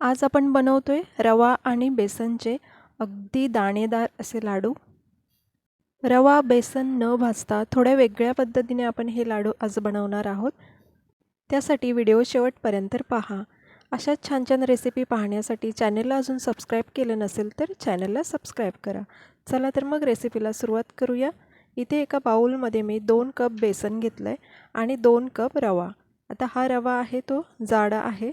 आज आपण बनवतो आहे रवा आणि बेसनचे अगदी दाणेदार असे लाडू. रवा बेसन न भाजता थोड्या वेगळ्या पद्धतीने आपण हे लाडू आज बनवणार आहोत. त्यासाठी व्हिडिओ शेवटपर्यंत पहा. अशा छान छान रेसिपी पाहण्यासाठी चॅनलला अजून सबस्क्राईब केलं नसेल तर चॅनलला सबस्क्राईब करा. चला तर मग रेसिपीला सुरुवात करूया. इथे एका बाऊलमध्ये मी दोन कप बेसन घेतलं आहे आणि दोन कप रवा. आता हा रवा आहे तो जाडा आहे.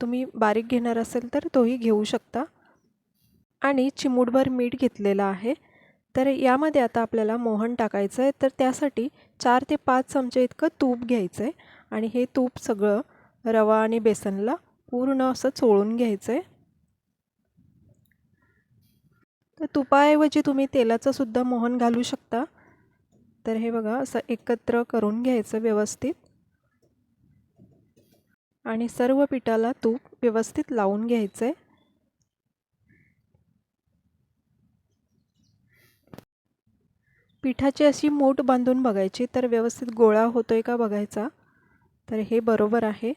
तुम्ही बारीक घेणार असेल तर तोही घेऊ शकता. आणि चिमूटभर मीठ घेतलेलं आहे. तर यामध्ये आता आपल्याला मोहन टाकायचं आहे. तर त्यासाठी चार ते पाच चमचे इतकं तूप घ्यायचं आहे आणि हे तूप सगळं रवा आणि बेसनला पूर्ण असं चोळून घ्यायचं आहे तर तुपाऐवजी तुम्ही तेलाचंसुद्धा मोहन घालू शकता. तर हे बघा असं एकत्र करून घ्यायचं व्यवस्थित. आणि सर्व पिठाला तूप व्यवस्थित लावून घ्यायचं आहे पिठाची अशी मूठ बांधून बघायची तर व्यवस्थित गोळा होतो आहे का बघायचा. तर हे बरोबर आहे.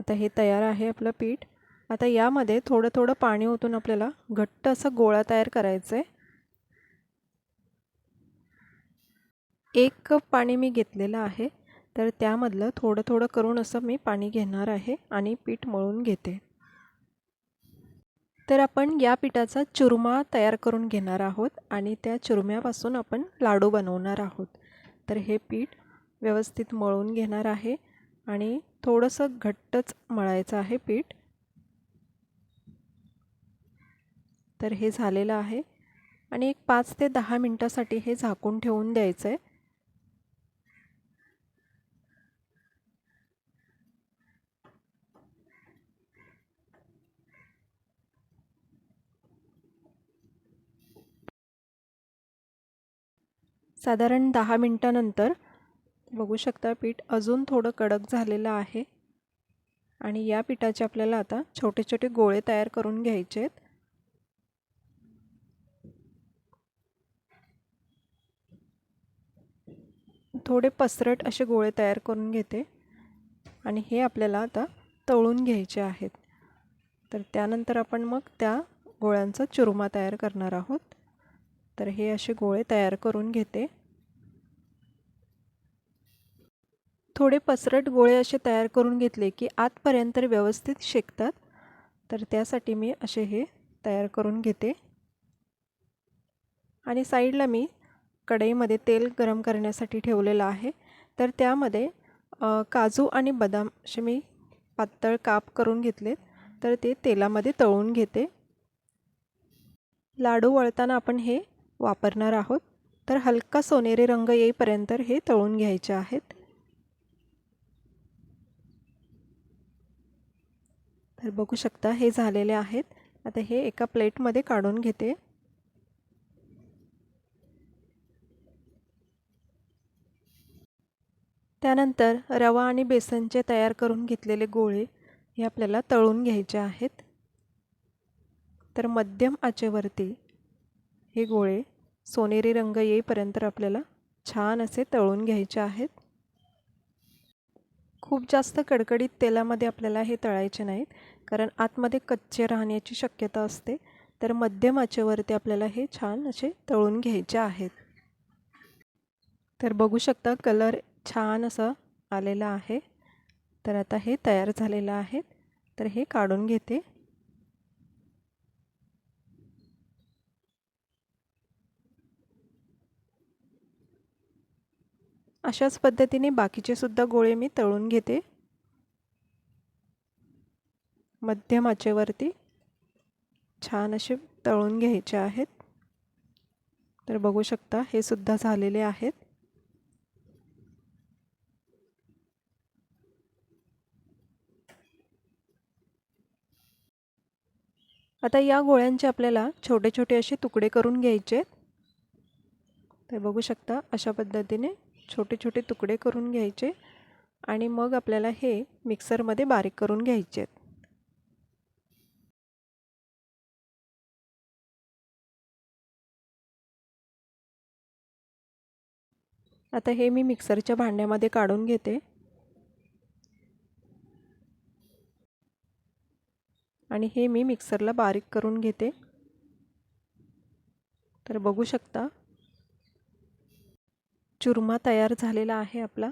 आता हे तयार आहे आपलं पीठ. आता यामध्ये थोडं थोडं पाणी ओतून आपल्याला घट्ट असा गोळा तयार करायचा आहे एक कप पाणी मी घेतलेलं आहे. तर त्यामधलं थोडं थोडं करून असं मी पाणी घेणार आहे आणि पीठ मळून घेते. तर आपण या पिठाचा चुरमा तयार करून घेणार आहोत आणि त्या चुरम्यापासून आपण लाडू बनवणार आहोत. तर हे पीठ व्यवस्थित मळून घेणार आहे आणि थोडंसं घट्टच मळायचं आहे पीठ. तर हे झालेलं आहे. आणि एक पाच ते दहा मिनटासाठी हे झाकून ठेवून द्यायचं आहे साधारण दहा मिनटानंतर बघू शकता पीठ अजून थोडं कडक झालेलं आहे. आणि या पिठाचे आपल्याला आता छोटे छोटे गोळे तयार करून घ्यायचे आहेत. थोडे पसरट असे गोळे तयार करून घेते. आणि हे आपल्याला आता तळून घ्यायचे आहेत. तर त्यानंतर आपण मग त्या गोळ्यांचा चुरमा तयार करणार आहोत. तर हे असे गोळे तयार करून घेते. थोडे पसरट गोळे असे तयार करून घेतले की आतपर्यंत व्यवस्थित शेकतात. तर त्यासाठी मी असे हे तयार करून घेते. आणि साईडला मी कढईमध्ये तेल गरम करण्यासाठी ठेवलेलं आहे. तर त्यामध्ये काजू आणि बदाम असे मी पातळ काप करून घेतलेत. तर ते तेलामध्ये तळून घेते. लाडू वळताना आपण हे वापरणार आहोत. तर हलका सोनेरी रंग येईपर्यंत हे तळून घ्यायचे आहेत. तर बघू शकता हे झालेले आहेत. आता हे एका प्लेटमध्ये काढून घेते. त्यानंतर रवा आणि बेसनचे तयार करून घेतलेले गोळे हे आपल्याला तळून घ्यायचे आहेत. तर मध्यम आचेवरती हे गोळे सोनेरी रंग येईपर्यंत आपल्याला छान असे तळून घ्यायचे आहेत. खूप जास्त कडकडीत तेलामध्ये आपल्याला हे तळायचे नाहीत. कारण आतमध्ये कच्चे राहण्याची शक्यता असते. तर मध्यम आचेवरती आपल्याला हे छान असे तळून घ्यायचे आहेत. तर बघू शकता कलर छान असा आलेला आहे. तर आता हे तयार झालेलं आहे. तर हे काढून घेते. अशाच पद्धतीने बाकीचे सुद्धा गोळे मी तळून घेते. मध्यम आचेवरती छान असे तळून घ्यायचे आहेत. तर बघू शकता हे सुद्धा झालेले आहेत. आता या गोळ्यांचे आपल्याला छोटे छोटे असे तुकडे करून घ्यायचे आहेत. तर बघू शकता अशा पद्धतीने छोटे छोटे तुकडे करून घ्यायचे आणि मग आपल्याला हे मिक्सरमध्ये बारीक करून घ्यायचे आहेत. आता हे मी मिक्सरच्या भांड्यामध्ये काढून घेते. आणि हे मी मिक्सरला बारीक करून घेते. तर बघू शकता चुरमा तयार झालेला आहे आपला.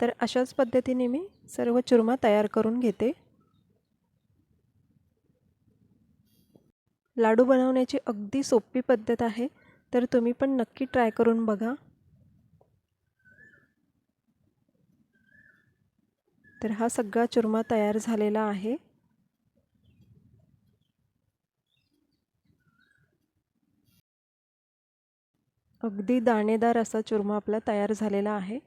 तर अशाच पद्धतीने मी सर्व चुरमा तयार करून घेते. लाडू बनवण्याची अगदी सोपी पद्धत आहे. तर तुम्ही पण नक्की ट्राय करून बघा. तर हा सगळा चुरमा तयार झालेला आहे. अगदी दाणेदार असा चुरमा आपला तयार झालेला आहे.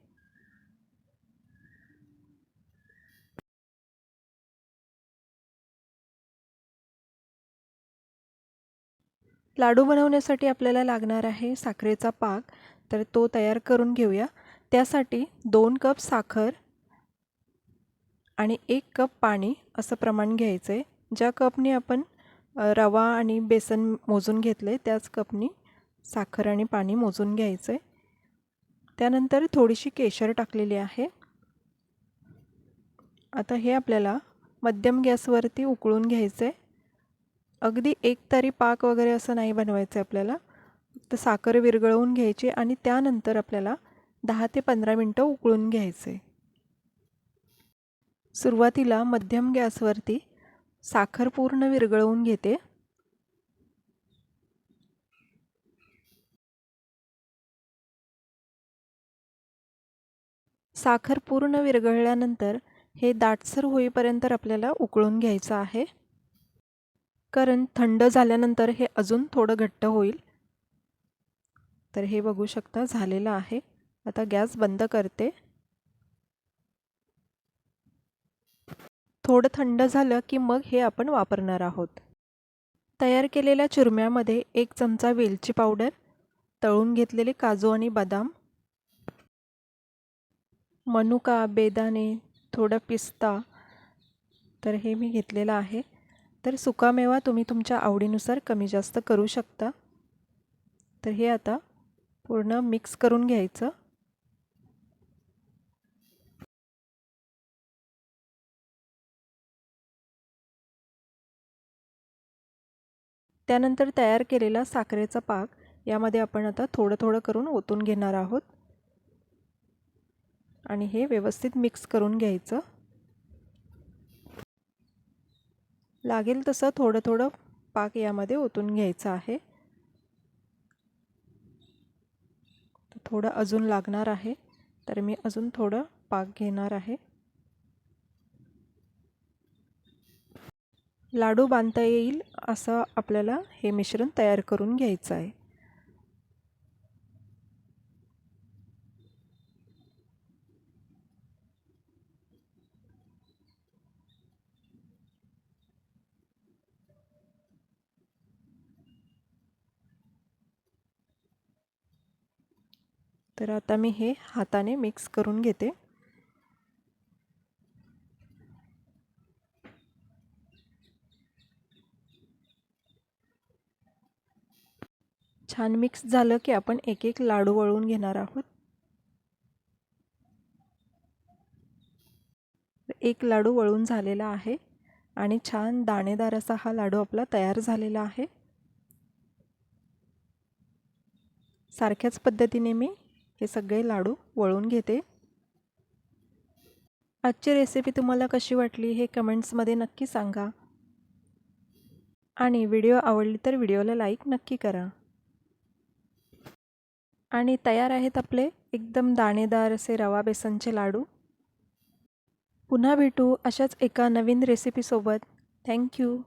लाडू बनवण्यासाठी आपल्याला लागणार आहे साखरेचा पाक तर तो तयार करून घेऊया. त्यासाठी दोन कप साखर आणि एक कप पाणी असं प्रमाण घ्यायचं आहे ज्या कपने आपण रवा आणि बेसन मोजून घेतले त्याच कपनी साखर आणि पाणी मोजून घ्यायचं आहे त्यानंतर थोडीशी केशर टाकलेली आहे. आता हे आपल्याला मध्यम गॅसवरती उकळून घ्यायचं आहे अगदी एक तरी पाक वगैरे असं नाही बनवायचं आहे आपल्याला. तर साखर विरघळवून घ्यायची आणि त्यानंतर आपल्याला दहा ते पंधरा मिनटं उकळून घ्यायचं आहे सुरुवातीला मध्यम गॅसवरती साखर पूर्ण विरघळवून घेते. साखर पूर्ण विरघळल्यानंतर हे दाटसर होईपर्यंत आपल्याला उकळून घ्यायचं आहे. कारण थंड झाल्यानंतर हे अजून थोडं घट्ट होईल. तर हे बघू शकता झालेलं आहे. आता गॅस बंद करते. थोडं थंड झालं की मग हे आपण वापरणार आहोत. तयार केलेल्या चुरम्यामध्ये एक चमचा वेलची पावडर तळून घेतलेले काजू आणि बदाम मनुका बेदाणे थोडं पिस्ता तर हे मी घेतलेलं आहे. तर सुकामेवा तुम्ही तुमच्या आवडीनुसार कमी जास्त करू शकता. तर हे आता पूर्ण मिक्स करून घ्यायचं. त्यानंतर तयार केलेला साखरेचा पाक यामध्ये आपण आता थोडं थोडं करून ओतून घेणार आहोत. आणि हे व्यवस्थित मिक्स करून घ्यायचं. लागेल तसं थोडं थोडं पाक यामध्ये ओतून घ्यायचं आहे. थोडं अजून लागणार आहे तर मी अजून थोडं पाक घेणार आहे. लाडू बांधता येईल असं आपल्याला हे मिश्रण तयार करून घ्यायचं आहे. तर आता मी हे हाताने मिक्स करून घेते. छान मिक्स झालं की आपण एक एक लाडू वळून घेणार आहोत. एक लाडू वळून झालेला आहे आणि छान दाणेदार असा हा लाडू आपला तयार झालेला आहे. सारख्याच पद्धतीने मी हे सगळे लाडू वळून घेते. आजची रेसिपी तुम्हाला कशी वाटली हे कमेंट्समध्ये नक्की सांगा. आणि व्हिडिओ आवडली तर व्हिडिओला लाईक नक्की करा. आणि तयार आहेत आपले एकदम दाणेदार असे रवा बेसनचे लाडू. पुन्हा भेटू अशाच एका नवीन रेसिपीसोबत थँक्यू